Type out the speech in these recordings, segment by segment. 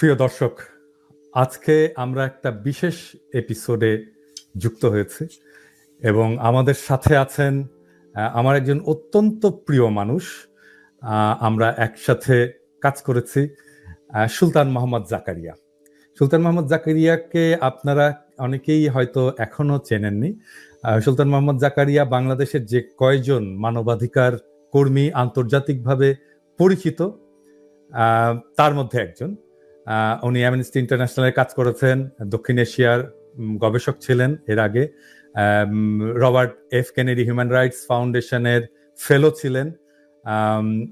প্রিয় দর্শক, আজকে আমরা একটা বিশেষ এপিসোডে যুক্ত হয়েছি এবং আমাদের সাথে আছেন আমার একজন অত্যন্ত প্রিয় মানুষ আমরা একসাথে কাজ করেছি সুলতান মোহাম্মদ জাকারিয়া। সুলতান মোহাম্মদ জাকারিয়াকে আপনারা অনেকেই হয়তো এখনও চেনেননি। সুলতান মোহাম্মদ জাকারিয়া বাংলাদেশের যে কয়জন মানবাধিকার কর্মী আন্তর্জাতিকভাবে পরিচিত তার মধ্যে একজন। উনি অ্যামনেস্টি ইন্টারন্যাশনালে কাজ করেছেন। দক্ষিণ এশিয়ার গবেষক ছিলেন এর আগে। Robert F Kennedy human rights ফাউন্ডেশনের ফেলো ছিলেন।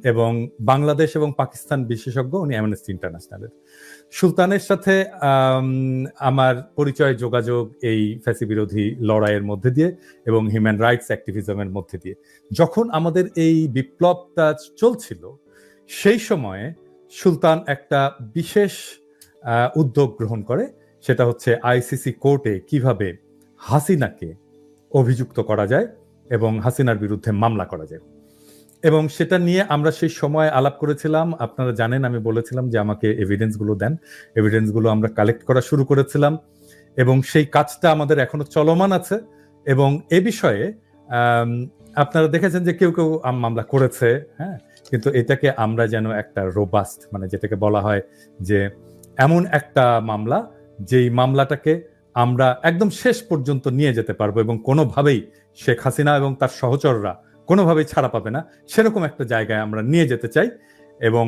এবং বাংলাদেশ এবং পাকিস্তান বিশেষজ্ঞ উনি অ্যামনেস্টি ইন্টারন্যাশনালের সুলতানের সাথে আমার পরিচয়, যোগাযোগ এই ফ্যাসি বিরোধী লড়াইয়ের মধ্যে দিয়ে এবং হিউম্যান রাইটস অ্যাক্টিভিজমের মধ্যে দিয়ে। যখন আমাদের এই বিপ্লবটা চলছিল, সেই সময়ে সুলতান একটা বিশেষ উদ্যোগ গ্রহণ করে। সেটা হচ্ছে আইসিসি কোর্টে কীভাবে হাসিনাকে অভিযুক্ত করা যায় এবং হাসিনার বিরুদ্ধে মামলা করা যায়। এবং সেটা নিয়ে আমরা সেই সময় আলাপ করেছিলাম। আপনারা জানেন, আমি বলেছিলাম যে আমাকে এভিডেন্সগুলো দেন। এভিডেন্সগুলো আমরা কালেক্ট করা শুরু করেছিলাম। এবং সেই কাজটা আমাদের এখনও চলমান আছে। এবং এ বিষয়ে আপনারা দেখেছেন যে কেউ কেউ মামলা করেছে হ্যাঁ? কিন্তু এটাকে আমরা যেন একটা রোবাস্ট মানে যেটাকে বলা হয় যে এমন একটা মামলা, যেই মামলাটাকে আমরা একদম শেষ পর্যন্ত নিয়ে যেতে পারব এবং কোনোভাবেই শেখ হাসিনা এবং তার সহচররা কোনোভাবেই ছাড়া পাবে না, সেরকম একটা জায়গায় আমরা নিয়ে যেতে চাই এবং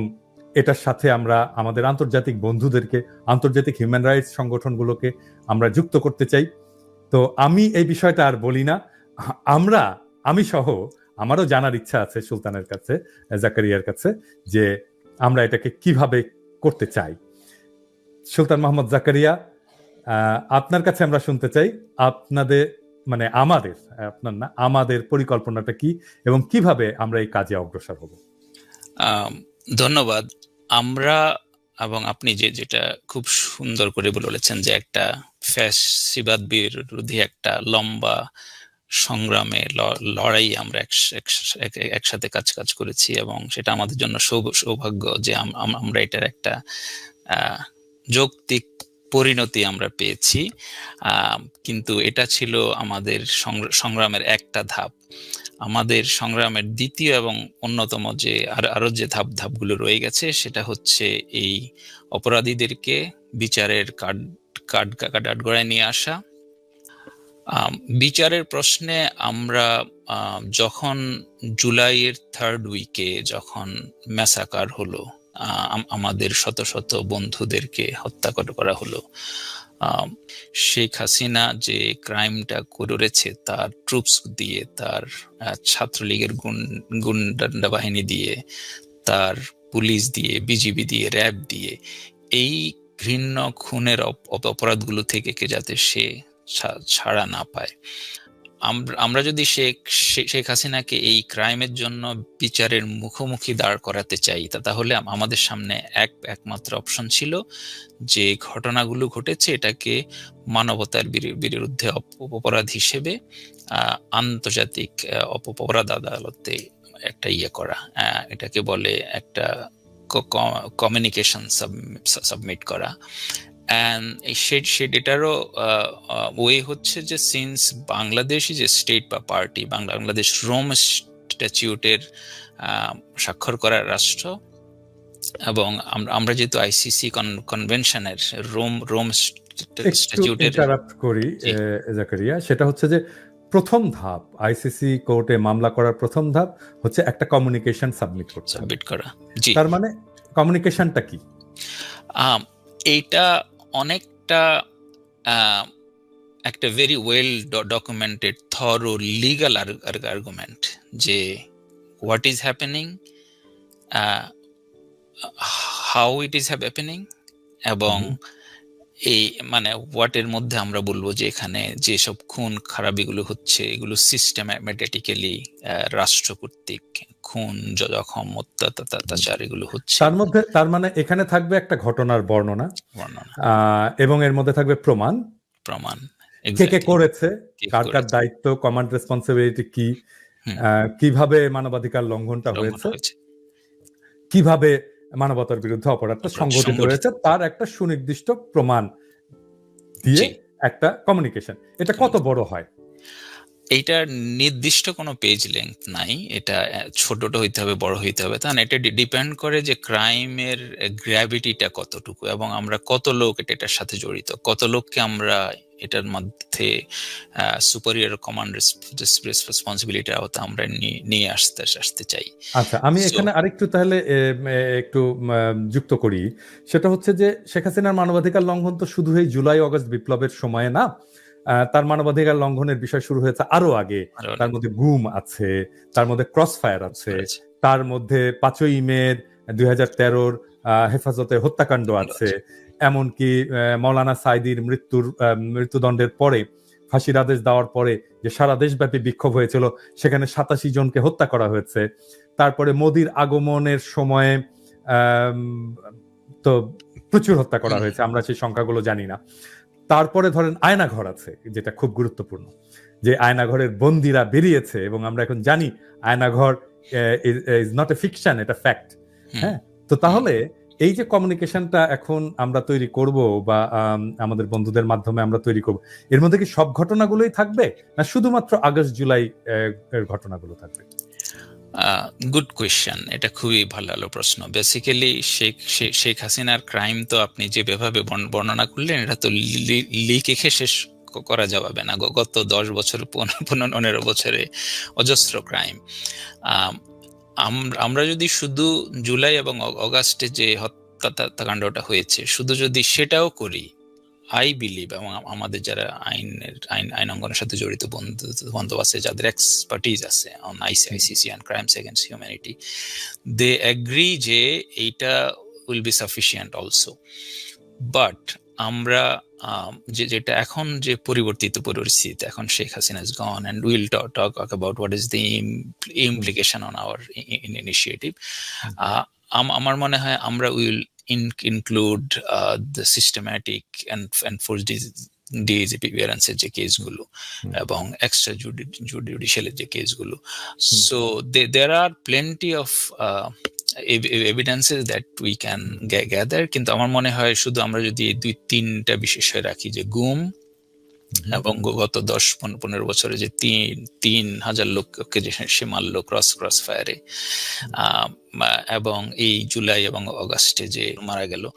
এটার সাথে আমরা আমাদের আন্তর্জাতিক বন্ধুদেরকে, আন্তর্জাতিক হিউম্যান রাইটস সংগঠনগুলোকে আমরা যুক্ত করতে চাই। তো আমি এই বিষয়টা আর বলি না, আমরা, আমি সহ আমারও জানার ইচ্ছা আছে সুলতানের কাছে, জাকারিয়ার কাছে, যে আমরা এটাকে কীভাবে করতে চাই। সুলতান মোহাম্মদ জাকারিয়া আপনার কাছে আমরা শুনতে চাই, আপনাদের মানে আমাদের, আপনার না, আমাদের পরিকল্পনাটা কি এবং কীভাবে আমরা এই কাজে অগ্রসর হব? ধন্যবাদ। আমরা এবং আপনি যে যেটা খুব সুন্দর করে বলেছেন যে একটা ফ্যাসিবাদ বিরোধী একটা লম্বা সংগ্রামে লড়াই আমরা একস- একস- এক- একসাথে কাজ কাজ করেছি এবং সেটা আমাদের জন্য সৌভাগ্য যে আম- আম- আমরা এটার একটা যৌক্তিক পরিণতি আমরা পেয়েছি। কিন্তু এটা ছিল আমাদের সংগ্র- সংগ্রামের একটা ধাপ। আমাদের সংগ্রামের দ্বিতীয় এবং অন্যতম যে আর- যে ধাপ, ধাপগুলো রয়ে গেছে সেটা হচ্ছে এই অপরাধীদেরকে বিচারের কাঠ কাঠ কাঠগড়ায় নিয়ে আসা বিচারের প্রশ্নে আমরা যখন জুলাইয়ের থার্ড উইকে যখন ম্যাসাকার হলো আমাদের শত শত বন্ধুদেরকে হত্যা করা হলো শেখ হাসিনা যে ক্রাইমটা করেছে, তার ট্রুপস দিয়ে, তার ছাত্রলীগের গুন গুন্ডা বাহিনী দিয়ে, তার পুলিশ দিয়ে বিজিবি দিয়ে র্যাব দিয়ে, এই ঘৃণ্য, খুনের অপ- অপ- অপরাধগুলো থেকে কে যাতে সে ছাড়া না পায়। আমরা- যদি শেখ শেখ হাসিনাকে এই ক্রাইমের জন্য বিচারের মুখোমুখি দাঁড় করাতে চাই, তা, তাহলে আমাদের সামনে এক, একমাত্র অপশন ছিল যে ঘটনাগুলো ঘটেছে এটাকে মানবতার বিরুদ্ধে অপ- অপরাধ হিসেবে আন্তর্জাতিক অপরাধ আদালতে একটা ইয়ে করা। এটাকে বলে একটা কমিউনিকেশন সাবমিট করা। সেই ডেটারও ওয়ে হচ্ছে যে সিন্স বাংলাদেশ যে স্টেট বা পার্টি বাংলাদেশ রোম স্ট্যাচিউটের স্বাক্ষর করা রাষ্ট্র এবং আমরা- যেহেতু আইসিসি কনভেনশনের রোম রোম স্ট্যাচিউটের করি জাকারিয়া। সেটা হচ্ছে যে প্রথম ধাপ আইসিসি কোর্টে মামলা করার প্রথম ধাপ হচ্ছে একটা কমিউনিকেশন সাবমিট করতে সাবমিট করা। জি। তার মানে কমিউনিকেশনটা কি? এইটা অনেকটা একটা very well documented thorough legal argument যে what is happening how it is happening এবং এই মানে হোয়াটের মধ্যে আমরা বলব যে এখানে যেসব খুন খারাপিগুলো হচ্ছে এগুলো সিস্টেম্যাটিক্যালি রাষ্ট্র কর্তৃক খুন জখম অত্যাচার এগুলো হচ্ছে। তার মধ্যে তার মানে এখানে থাকবে একটা ঘটনার বর্ণনা এবং এর মধ্যে থাকবে প্রমাণ। প্রমাণ কে কে করেছে কার কার দায়িত্ব কমান্ড রেসপন্সিবিলিটি কি কীভাবে মানবাধিকার লঙ্ঘনটা হয়েছে। কীভাবে মানবতার বিরুদ্ধে অপরাধটা অপরাধ সংঘটিত সংগঠিত। হয়েছে তার একটা সুনির্দিষ্ট প্রমাণ দিয়ে একটা কমিউনিকেশন এটা কত বড় হয়? এইটার নির্দিষ্ট কোনো পেজ লেংথ নাই। এটা ছোটটা হইতে হবে বড় হইতে হবে। তা না এটা ডিপেন্ড করে যে ক্রাইমের গ্র্যাভিটিটা কতটুকু এবং আমরা কত লোক এটা এটার সাথে জড়িত। কত লোককে আমরা এটার মধ্যে সুপারিয়র কমান্ড রেসপন্সিবিলিটি আওতা আমরা নিয়ে- আসতে আসতে চাই। আচ্ছা আমি এখানে আরেকটু তাহলে একটু যুক্ত করি। সেটা হচ্ছে যে শেখ হাসিনার মানবাধিকার লঙ্ঘন তো শুধু এই জুলাই অগস্ট বিপ্লবের সময়ে না। তার মানবাধিকার লঙ্ঘনের বিষয় শুরু হয়েছে আরও আগে। তার মধ্যে গুম আছে তার মধ্যে ক্রস ফায়ার আছে তার মধ্যে পাঁচই মে দুই হাজার তেরোর হেফাজতে হত্যাকাণ্ড আছে। এমনকি মৌলানা সাইদির মৃত্যুর মৃত্যুদণ্ডের পরে ফাঁসির আদেশ দেওয়ার পরে যে সারা দেশব্যাপী বিক্ষোভ হয়েছিল সেখানে সাতাশি জনকে হত্যা করা হয়েছে। তারপরে মোদির আগমনের সময়ে তো প্রচুর হত্যা করা হয়েছে আমরা সেই সংখ্যাগুলো জানি না। তারপরে ধরেন আয়নাঘর আছে যেটা খুব গুরুত্বপূর্ণ যে আয়নাঘরের বন্দিরা বেরিয়েছে এবং আমরা এখন জানি Aynaghar is not a fiction এটা ফ্যাক্ট হ্যাঁ? তো তাহলে এই যে কমিউনিকেশনটা এখন আমরা তৈরি করব বা আম, আমাদের বন্ধুদের মাধ্যমে আমরা তৈরি করব এর মধ্যে কি সব ঘটনাগুলোই থাকবে? না শুধুমাত্র আগস্ট জুলাই ঘটনাগুলো থাকবে? গুড কোয়েশ্চেন এটা খুবই ভালো প্রশ্ন। বেসিক্যালি শেখ শেখ হাসিনার ক্রাইম তো আপনি যেভাবে বর্ণ- বর্ণনা করলেন, এটা তো লিখে শেষ করা যাবে না। গত দশ বছর, পনেরো বছরে অজস্র ক্রাইম আমরা যদি শুধু জুলাই এবং অগাস্টে যে হত্যাকাণ্ডটা হয়েছে, শুধু যদি সেটাও করি আই বিলিভ এবং আমাদের যারা আইনের আইন আইন অঙ্গনের সাথে জড়িত বন্ধু বান্ধব আছে যাদের এক্সপার্টিজ আছে on IC ICC and crimes against humanity they agree যে এইটা will be sufficient also but আমরা যে যেটা এখন যে পরিবর্তিত পরিস্থিতি এখন Sheikh Hasina is gone and will talk about what is the implication on our initiative আমার মনে হয় আমরা will include the systematic and enforce ডিএজিপিয়ারেন্সের যে কেসগুলো এবং এক্সট্রা জুডিশিয়ালের যে কেসগুলো so there are plenty of evidences that we can gather কিন্তু আমার মনে হয় শুধু আমরা যদি এই দুই তিনটা বিষয় রাখি যে গুম এবং গত দশ পন- পনেরো বছরে যে তিন তিন হাজার লোককে যে সে মারলো ক্রস ক্রস ফায়ারে এবং এই জুলাই এবং অগাস্টে যে মারা গেল।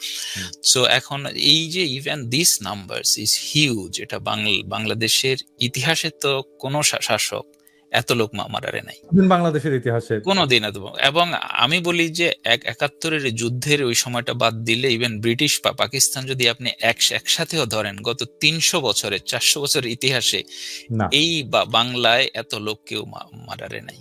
সো এখন এই যে even this numbers is huge এটা বাংলা বাংলাদেশের ইতিহাসে তো কোনো শাসক এত লোক মারারে নাই। বাংলাদেশের ইতিহাসে? কোনোদিন এত এবং আমি বলি যে এক একাত্তরের যুদ্ধের ওই সময়টা বাদ দিলে ইভেন ব্রিটিশ বা পাকিস্তান যদি আপনি এক- একসাথেও ধরেন গত তিনশো বছরের চারশো বছরের ইতিহাসে এই বা- বাংলায় এত লোক কেউ মারারে নাই।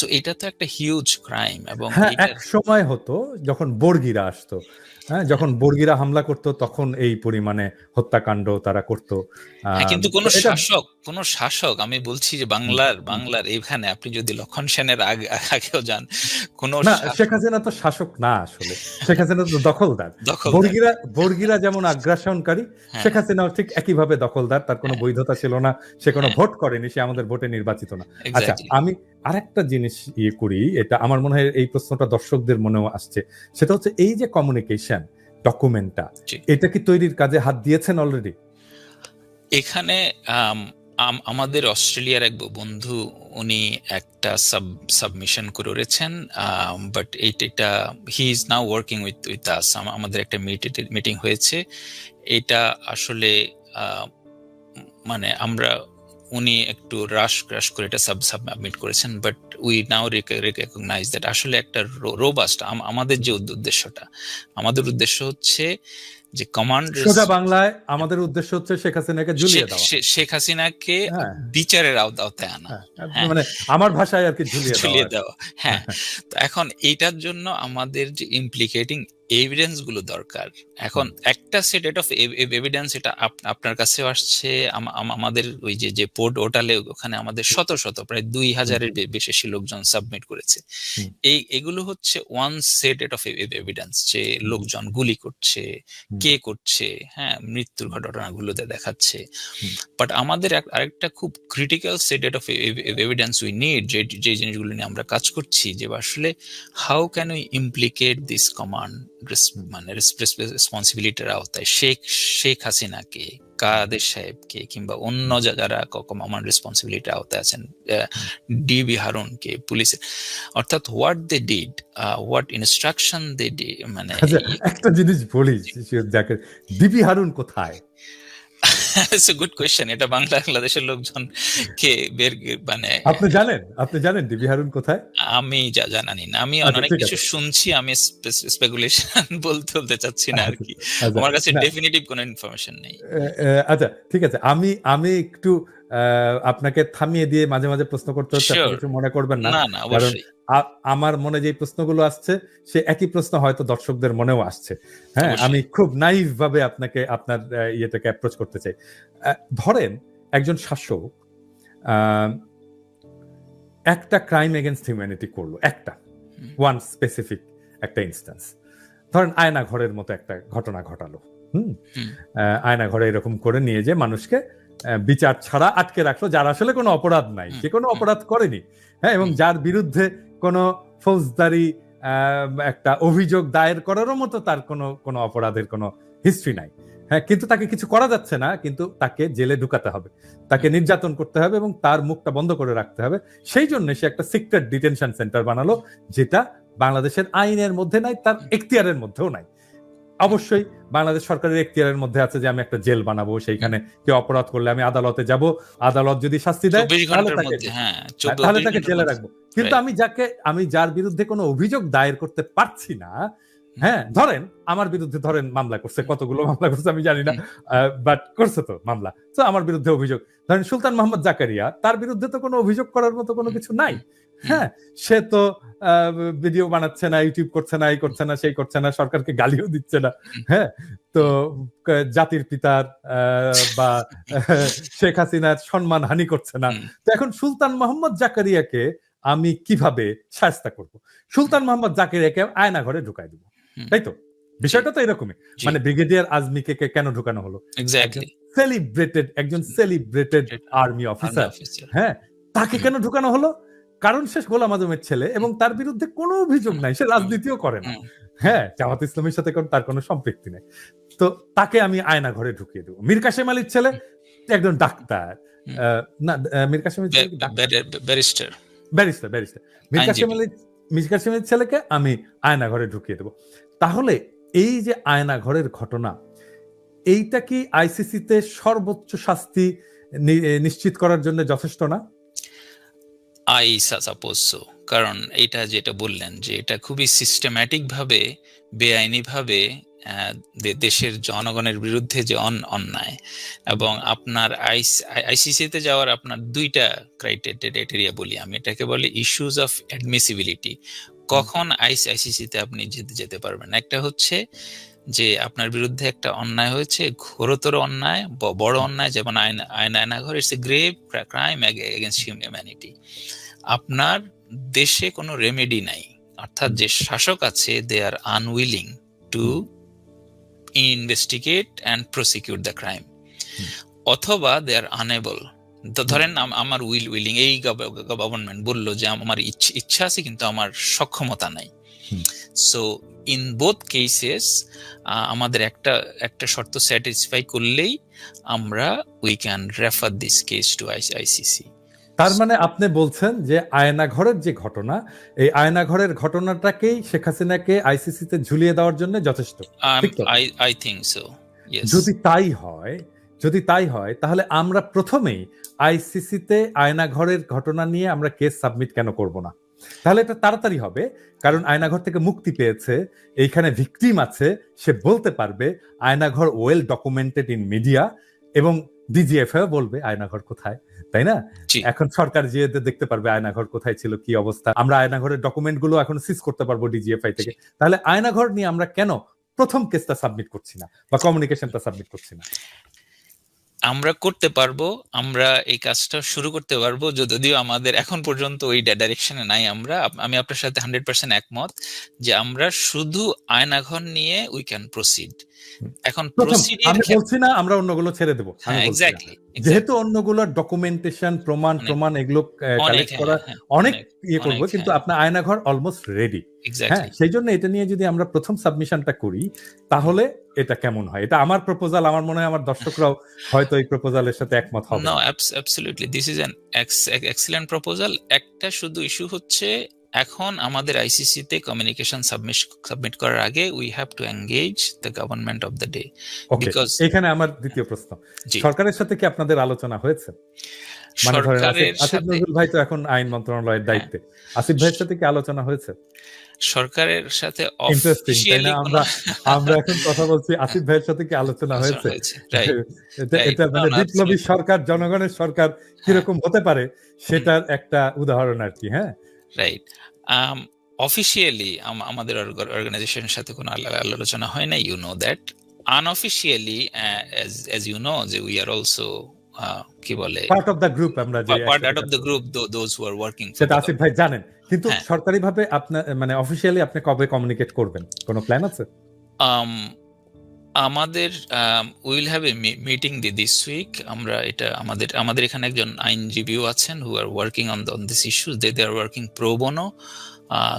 তো এটা তো একটা হিউজ ক্রাইম এবং হ্যাঁ এক সময় হতো যখন বর্গিরা আসতো। হ্যাঁ যখন বর্গিরা হামলা করতো তখন এই পরিমাণে হত্যাকাণ্ড তারা করতো হ্যাঁ কিন্তু কোন শাসক কোন শাসক আমি বলছি যে বাংলার বাংলার এখানে আপনি যদি লক্ষণ সেনের আগে আগেও যান কোন শেখ হাসিনা তো শাসক না আসলে শেখ হাসিনা তো দখলদার দখল বর্গিরা বর্গিরা যেমন আগ্রাসনকারী হ্যাঁ। শেখ হাসিনাও ঠিক একইভাবে দখলদার তার কোনো হ্যাঁ। বৈধতা ছিল না সে কোনো হ্যাঁ। ভোট করেনি সে আমাদের ভোটে নির্বাচিত না আচ্ছা. আমি আরেকটা জিনিস ইয়ে করি এটা আমার মনে হয় এই প্রশ্নটা দর্শকদের মনেও আসছে সেটা হচ্ছে এই যে কমিউনিকেশন ডকুমেন্টটা এটা কি তৈরির কাজে হাত দিয়েছেন অলরেডি এখানে আম, আম- আমাদের অস্ট্রেলিয়ার এক বন্ধু উনি একটা সাব সাবমিশন করেছেন বাট এইটা he is now working with with us আমাদের একটা মিটিং হয়েছে। এটা আসলে মানে আমরা উনি একটু রাশ রাশ করে এটা সাব সাবমিট করেছেন but we now recognise that আসলে একটা রোবাস্ট আমাদের যে উদ্দেশ্যটা আমাদের উদ্দেশ্য হচ্ছে যে কমান্ড সোজা বাংলায় আমাদের উদ্দেশ্য হচ্ছে শেখ হাসিনাকে ঝুলিয়ে দেওয়া। শেখ হাসিনাকে হ্যাঁ। বিচারের আওতা- আওতায় আনা। হ্যাঁ, হ্যাঁ। মানে আমার ভাষায় আর কি ঝুলিয়ে দেওয়া দেওয়া হ্যাঁ। তো এখন এইটার জন্য আমাদের যে ইমপ্লিকেটিং এভিডেন্সগুলো দরকার। এখন একটা সেট অফ এভিডেন্স এটা আপ- আপনার কাছেও আসছে আম- আম- আমাদের ওই যে যে পোর্ট ওটালে ওখানে আমাদের শত শত প্রায় দুই হাজারের বেশি লোকজন সাবমিট করেছে। এই এগুলো হচ্ছে ওয়ান সেট অফ এভিডেন্স যে লোকজন গুলি করছে কে করছে হ্যাঁ মৃত্যুর ঘটনাগুলোতে দেখাচ্ছে। বাট আমাদের আরেকটা খুব critical set of evidence we need যে যে জিনিসগুলো নিয়ে আমরা কাজ করছি যে আসলে how can we implicate this command মানে রেসপন্সিবিলিটি আওতায় শেখ শেখ হাসিনাকে কাদের সাহেবকে কিংবা অন্য যারা আমার রেসপন্সিবিলিটির আওতায় আছেন ডিবি হারুনকে পুলিশ অর্থাৎ what they did what instruction they মানে আচ্ছা একটা জিনিস বলি যাকে ডিবি হারুন কোথায়? ইটস গুড কোয়েশ্চেন এটা বাংলাদেশের লোকজনকে বের মানে আপনি জানেন? আপনি জানেন ডিবি হারুন কোথায়? আমি যা জানানি না। আমি আচ্ছা, অনেক কিছু শুনছি আমি স্পেকুলেশন বলতে বলতে চাচ্ছি না আর কি। আচ্ছা, আমার কাছে ডেফিনেটিভ কোনো ইনফরমেশন নেই। এ, এ, আচ্ছা ঠিক আছে। আমি আমি একটু আহ, আপনাকে থামিয়ে দিয়ে মাঝে মাঝে প্রশ্ন করতে হচ্ছে মনে করবেন না। না না অবশ্যই। আমার মনে যে প্রশ্নগুলো আসছে সে একই প্রশ্ন হয়তো দর্শকদের মনেও আসছে। হ্যাঁ আমি খুব নাইভ ভাবে আপনাকে আপনার ইয়েটাকে অ্যাপ্রোচ করতে চাই। ধরেন একজন শাসক একটা ক্রাইম এগেনস্ট হিউম্যানিটি করল একটা। ওয়ান স্পেসিফিক একটা ইনস্ট্যান্স ধরেন আয়না ঘরের মতো একটা ঘটনা ঘটালো। হুম। আয়না ঘরে এরকম করে নিয়ে যে মানুষকে বিচার ছাড়া আটকে রাখল যার আসলে কোনো অপরাধ নাই। সে কোনো অপরাধ করেনি। হ্যাঁ এবং যার বিরুদ্ধে কোনো ফৌজদারি একটা অভিযোগ দায়ের করারও মতো তার কোনো কোনো অপরাধের কোনো হিস্ট্রি নাই। হ্যাঁ কিন্তু তাকে কিছু করা যাচ্ছে না, কিন্তু তাকে জেলে ঢুকাতে হবে। তাকে নির্যাতন করতে হবে এবং তার মুখটা বন্ধ করে রাখতে হবে। সেই জন্য সে একটা সিক্রেট ডিটেনশন সেন্টার বানালো, যেটা বাংলাদেশের আইনের মধ্যে নাই, তার এখতিয়ারের মধ্যেও নাই। অবশ্যই বাংলাদেশ সরকারের এখতিয়ারের মধ্যে আছে যে আমি একটা জেল বানাবো সেইখানে কেউ অপরাধ করলে আমি আদালতে যাব। আদালত যদি শাস্তি দেয় তাহলে তাকে হ্যাঁ হ্যাঁ, তাহলে তাকে জেলে রাখব। কিন্তু আমি যাকে আমি যার বিরুদ্ধে কোনো অভিযোগ দায়ের করতে পারছি না হ্যাঁ ধরেন আমার বিরুদ্ধে ধরেন মামলা করছে কতগুলো মামলা করছে আমি জানি না বাট করছে তো মামলা। তো আমার বিরুদ্ধে অভিযোগ। ধরেন সুলতান মোহাম্মদ জাকারিয়া তার বিরুদ্ধে তো কোনো অভিযোগ করার মতো কোনো কিছু নাই। হ্যাঁ সে তো ভিডিও বানাচ্ছে না ইউটিউব করছে না এই করছে না সেই করছে না সরকারকে গালিও দিচ্ছে না। হ্যাঁ তো জাতির পিতার বা শেখ হাসিনার সম্মান হানি করছে না। তো এখন সুলতান মোহাম্মদ জাকারিয়াকে আমি কীভাবে শাস্তা করব? সুলতান মোহাম্মদ জাকারিয়াকে আয়না ঘরে ঢুকাই দিব। তাই তো? বিষয়টা তো এরকমই। মানে ব্রিগেডিয়ার আজমিকে কে কেন ঢুকানো হলো? সেলিব্রেটেড একজন সেলিব্রেটেড আর্মি অফিসার হ্যাঁ তাকে কেন ঢুকানো হলো? কারণ সে গোলাম আজমের ছেলে এবং তার বিরুদ্ধে কোনো অভিযোগ নাই সে রাজনীতিও করে না। হ্যাঁ জামাত ইসলামের সাথে তার কোনো সম্পৃক্তি নেই। তো তাকে আমি আয়না ঘরে ঢুকিয়ে দেবো। মীর কাসেম আলীর ছেলে একজন ডাক্তার। না Mir? Barrister barrister. Barrister Mir Ali Mir আলীর ছেলেকে আমি আয়না ঘরে ঢুকিয়ে দেবো। তাহলে এই যে আয়না ঘরের ঘটনা এইটা কি আইসিসিতে সর্বোচ্চ শাস্তি নিশ্চিত করার জন্য যথেষ্ট না? আই সাপোজ কারণ এটা যেটা বললেন যে এটা খুবই সিস্টেম্যাটিক ভাবে বেআইনি ভাবে দে- দেশের জনগণের বিরুদ্ধে যে অন, অন্যায় এবং আপনার আইসিসিতে যাওয়ার আপনার দুইটা ক্রাইটেরিয়া বলি আমি। এটাকে বলি ইস্যুজ অফ অ্যাডমিসিবিলিটি কখন আইস, আইসিসিতে আপনি যেতে যেতে পারবেন? একটা হচ্ছে যে আপনার বিরুদ্ধে একটা অন্যায় হয়েছে ঘোরতর অন্যায় বড় অন্যায় যেমন আইন আইন Aynaghar it's a grave crime against humanity আপনার দেশে কোনো রেমেডি নাই। অর্থাৎ যে শাসক আছে they are unwilling to investigate and prosecute the crime অথবা দে আর আনেবল ধরেন আমার উইল উইলিং এই গভর্নমেন্ট বলল যে আমার ইচ্ছা আছে কিন্তু আমার সক্ষমতা নাই। সো ইন বোথ কেসেস আমাদের একটা একটা শর্ত স্যাটিসফাই করলেই আমরা we can refer this case to ICC তার মানে আপনি বলছেন যে আয়না ঘরের যে ঘটনা এই আয়না ঘরের ঘটনাটাকেই শেখ হাসিনাকে আইসিসিতে ঝুলিয়ে দেওয়ার জন্য যথেষ্ট আই থিঙ্ক সো যদি তাই হয় যদি তাই হয় তাহলে আমরা প্রথমেই আইসিসিতে আয়না ঘরের ঘটনা নিয়ে আমরা কেস সাবমিট কেন করব না? তাহলে এটা তাড়াতাড়ি হবে কারণ আয়নাঘর থেকে মুক্তি পেয়েছে। এইখানে ভিকটিম আছে সে বলতে পারবে Aynaghar well documented in media এবং ডিজিএফআই বলবে আয়নাঘর কোথায় তাই না? এখন সরকার যে দেখতে পারবে আয়নাঘর কোথায় ছিল কি অবস্থা। আমরা আয়নাঘরের ডকুমেন্টগুলো এখন সিজ করতে পারব ডিজিএফআই থেকে। তাহলে আয়নাঘর নিয়ে আমরা কেন প্রথম কেসটা সাবমিট করছি না বা কমিউনিকেশনটা সাবমিট করছি না? আমরা করতে পারব, আমরা এই কাজটা শুরু করতে পারব, যদিও আমাদের এখন পর্যন্ত ওই ডাইরেকশনে নাই আমরা আমি আপনার সাথে হান্ড্রেড পার্সেন্ট একমত যে আমরা শুধু আয়নাঘর নিয়ে উই ক্যান প্রসিড। এখন আমি বলছি না আমরা অন্যগুলো ছেড়ে দেবো। হ্যাঁ যেহেতু অন্যগুলোর ডকুমেন্টেশন প্রমাণ প্রমাণ এগুলো কালেক্ট করা হ্যাঁ, অনেক ইয়ে করব কিন্তু হ্যাঁ। আপনার আয়নাঘর অলমোস্ট রেডি হ্যাঁ সেই জন্য এটা নিয়ে যদি আমরা প্রথম সাবমিশনটা করি তাহলে এটা কেমন হয়? এটা আমার প্রপোজাল আমার মনে হয় আমার দর্শকরাও হয়তো এই প্রপোজালের সাথে একমত হবে। No absolutely this is an excellent proposal একটা শুধু ইস্যু হচ্ছে এখন আমাদের আইসিসি তে কমিউনিকেশন সাবমিট সাবমিট করার আগে we have to engage the government of the day because- এখানে আমার দ্বিতীয় প্রশ্ন। সরকারের সাথে কি আপনাদের আলোচনা হয়েছে? মানে আসিফ- নজরুল ভাই তো এখন আইন মন্ত্রণালয়ের দায়িত্বে। আসিফ ভাইয়ের সাথে কি আলোচনা হয়েছে? সরকারের সাথে আমরা আমরা এখন কথা বলছি আসিফ ভাইয়ের সাথে কি আলোচনা হয়েছে? এটা এটা মানে বিপ্লবী সরকার জনগণের সরকার কীরকম হতে পারে সেটার একটা উদাহরণ আর কি হ্যাঁ? রাইট অফিসিয়ালি আমাদের অর্গানাইজেশনের সাথে কোনো আলোচনা হয় না you know that unofficially as you know যে উই আর অলসো কি বলে? পার্ট অফ দ্য গ্রুপ আমরা যে part of the group those who are working সেটা আসিফ ভাই জানেন। কিন্তু হ্যাঁ। সরকারি ভাবে আপনার মানে অফিসিয়ালি আপনি কবে কমিউনিকেট করবেন? কোনো প্ল্যান আছে? Um, আমাদের will have a meeting the this week আমরা এটা আমাদের আমাদের এখানে একজন আইনজীবীও আছেন who are working on on this issues they they are working pro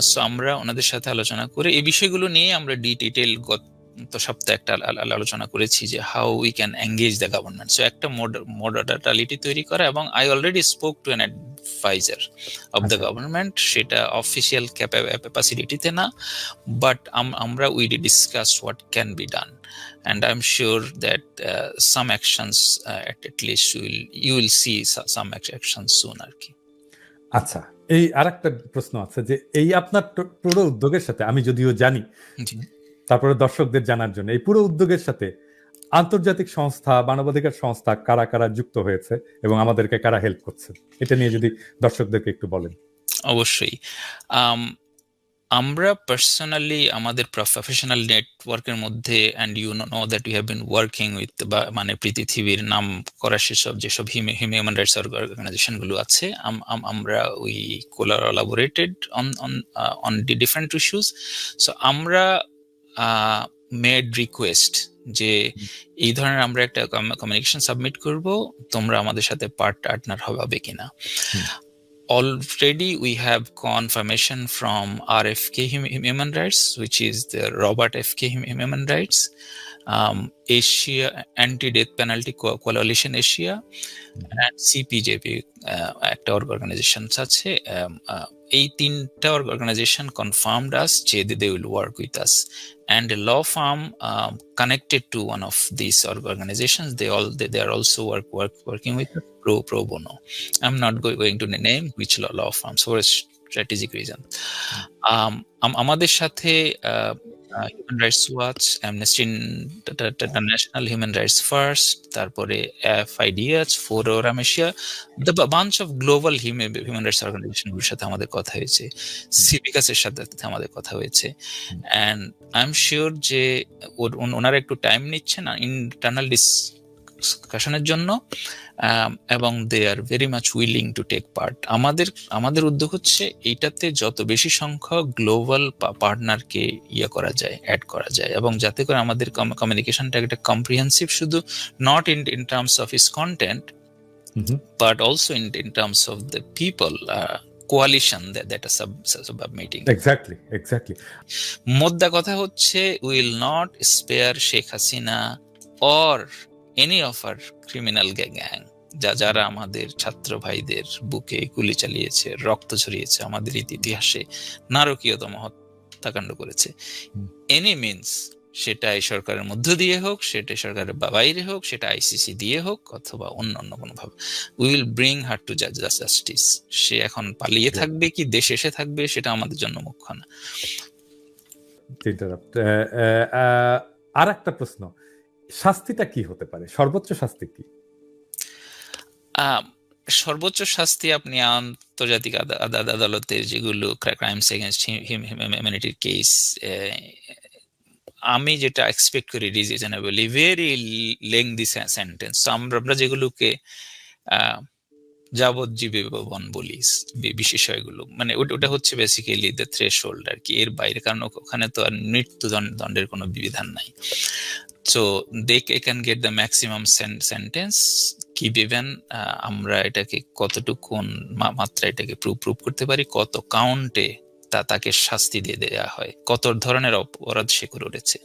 so আমরা ওনাদের সাথে আলোচনা করে এই বিষয়গুলো নিয়ে আমরা ডি ডিটেল গত সপ্তাহে একটা আল- আল- আলোচনা করেছি যে how we can engage the government so একটা মডালিটি তৈরি করা এবং I already spoke to an adviser of the. Government সেটা অফিসিয়াল ক্যাপাসিটিতে না বাট আমরা we discuss what can be done and i'm sure that uh, some actions uh, at, at least you will you will see some ac- actions soon আর কি আচ্ছা এই আরেকটা প্রশ্ন আছে যে এই আপনার পুরো উদ্যোগের সাথে আমি যদিও জানি তারপরে দর্শকদের জানার জন্য এই পুরো উদ্যোগের সাথে আন্তর্জাতিক সংস্থা, মানবাধিকার সংস্থা কারা কারা যুক্ত হয়েছে এবং আমাদেরকে কারা হেল্প করছে? এটা নিয়ে যদি দর্শকদেরকে একটু বলেন। অবশ্যই। আমরা পার্সোনালি আমাদের প্রফেশনাল নেটওয়ার্কের মধ্যে and you know that you have been working with বা মানে পৃথিবীর নাম করা সেসব, যেসব হিউম্যান রাইটস অর্গানাইজেশনগুলো আছে, আম- আম- আমরা we collaborated on on on different issues so আমরা মেড রিকোয়েস্ট যে এই ধরনের আমরা একটা কমিউনিকেশন সাবমিট করব তোমরা আমাদের সাথে পার্ট পার্টনার হবে কিনা already we have confirmation from RFK Hum- Human Rights, which is the Robert FK Hum- Human Rights, um, Asia Anti-Death Penalty Co- Coalition Asia mm-hmm. and CPJP uh, একটা organisation আছে এই তিনটা organisation confirmed us যে they will work with us and law firm connected to one of this organization they all they are also work work working with pro pro bono I am not going to name which law firm for strategic reason আমাদের সাথে human rights watch amnesty international human rights first তারপরে FIDH forum রামেশিয়া the bunch of global human rights অর্গানাইজেশনগুলোর সাথে আমাদের কথা হয়েছে সিভিকাসের সাথে আমাদের কথা হয়েছে অ্যান্ড আই এম শিওর যে ওনারা একটু টাইম নিচ্ছেন ইন্টারনাল ডিসকাশনের জন্য আম, এবং they are very much willing to take part আমাদের আমাদের উদ্যোগ হচ্ছে এইটাতে যত বেশি সংখ্যক গ্লোবাল পার্টনারকে ইয়ে করা যায় অ্যাড করা যায় এবং যাতে করে আমাদের কমিউনিকেশনটা একটা কম্প্রিহেন্সিভ শুধু not in in terms of is content but also in in terms of the people that, that are sub, submitting. Exactly exactly মোদ্দা কথা হচ্ছে will not spare Sheikh Hasina or any of our criminal gang যা যারা আমাদের ছাত্র ভাইদের বুকে গুলি চালিয়েছে রক্ত ছড়িয়েছে আমাদের ইতিহাসে নারকীয়তম হত্যাকাণ্ড করেছে। এনি মিনস সেটা এই সরকারের মধ্য দিয়ে হোক সেটা সরকারের বাইরে হোক সেটা আইসিসি দিয়ে হোক অথবা অন্য অন্য কোনো ভাবে will bring her to justice সে এখন পালিয়ে থাকবে কি দেশে এসে থাকবে সেটা আমাদের জন্য মুখ্য না। আর একটা প্রশ্ন। শাস্তিটা কি হতে পারে? সর্বোচ্চ শাস্তি কি? সর্বোচ্চ শাস্তি আপনি আন্তর্জাতিক আদা- আদা- আদালতের যেগুলো ক্রাইমস এগেনস্ট হিউম্যানিটির কেস আমি যেটা এক্সপেক্ট করি রিজনেবলি ভেরি লেংদি সেন্টেন্স আমরা যেগুলোকে আহ, যাবজ্জীবন বলি বিষয়গুলো মানে ওটা হচ্ছে বেসিক্যালি দ্য থ্রেশ হোল্ড আর কি। এর বাইরে কারণ ওখানে তো আর মৃত্যু দণ্ড- দণ্ডের কোনো বিধান নাই। So they can get the maximum sentence কি দিবেন আমরা এটাকে কতটুকু মাত্রা এটাকে প্রুভ করতে পারি? কত কাউন্টে তা তাকে শাস্তি দিয়ে দেওয়া হয়? কত ধরনের অপরাধ সে করেছে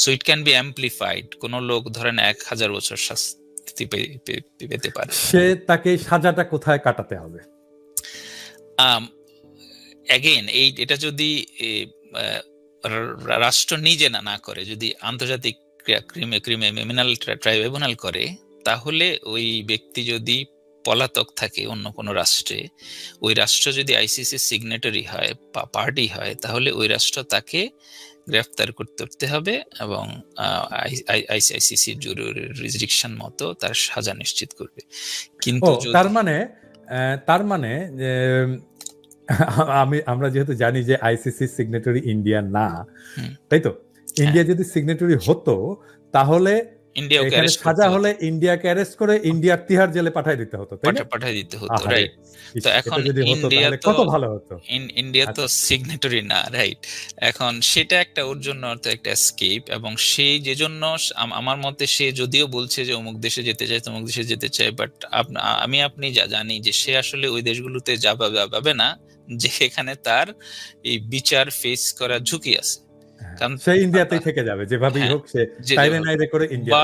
so it can be amplified কোন লোক ধরেন এক হাজার বছর শাস্তি পেতে পারে। সে তাকে সাজাটা কোথায় কাটাতে হবে? অ্যাগেন এই এটা যদি রাষ্ট্র নিজে না না করে যদি আন্তর্জাতিক ক্রিমিনাল ট্রাইব্যুনাল করে তাহলে ওই ব্যক্তি যদি পলাতক থাকে অন্য কোনো রাষ্ট্রে ওই রাষ্ট্র যদি আইসিসি সিগনেটারি হয় বা পার্টি হয় তাহলে ওই রাষ্ট্র তাকে গ্রেফতার করতে হবে এবং আইসিসি জুরিডিকশন মতো তার সাজা নিশ্চিত করবে। কিন্তু তার মানে তার মানে যে আমি আমরা যেহেতু জানি যে আইসিসি সিগনেটরি ইন্ডিয়া না তাই তো? ইন্ডিয়া যদি সিগনেটরি হতো তাহলে এখানে সাজা হলে ইন্ডিয়াকে অ্যারেস্ট করে ইন্ডিয়ার তিহার জেলে পাঠিয়ে দিতে হতো তাই না? পাঠিয়ে দিতে হতো রাইট তো এখন ইন্ডিয়া তো- কত ভালো হতো? ইন্ডিয়া তো সিগনেটরি না রাইট এখন সেটা একটা ওর জন্য তো একটা স্কেপ এবং সে যে জন্য আমার মতে সে যদিও বলছে যে অমুক দেশে যেতে চায় তমুক দেশে যেতে চায় বাট আমি আপনি যা জানি যে সে আসলে ওই দেশগুলোতে যাবে যাবে না যে এখানে তার এই বিচার ফেস করার ঝুঁকি আছে। সে ইন্ডিয়াতেই থেকে যাবে যেভাবেই হ্যাঁ, হোক সে তাইরে নাইরে করে ইন্ডিয়া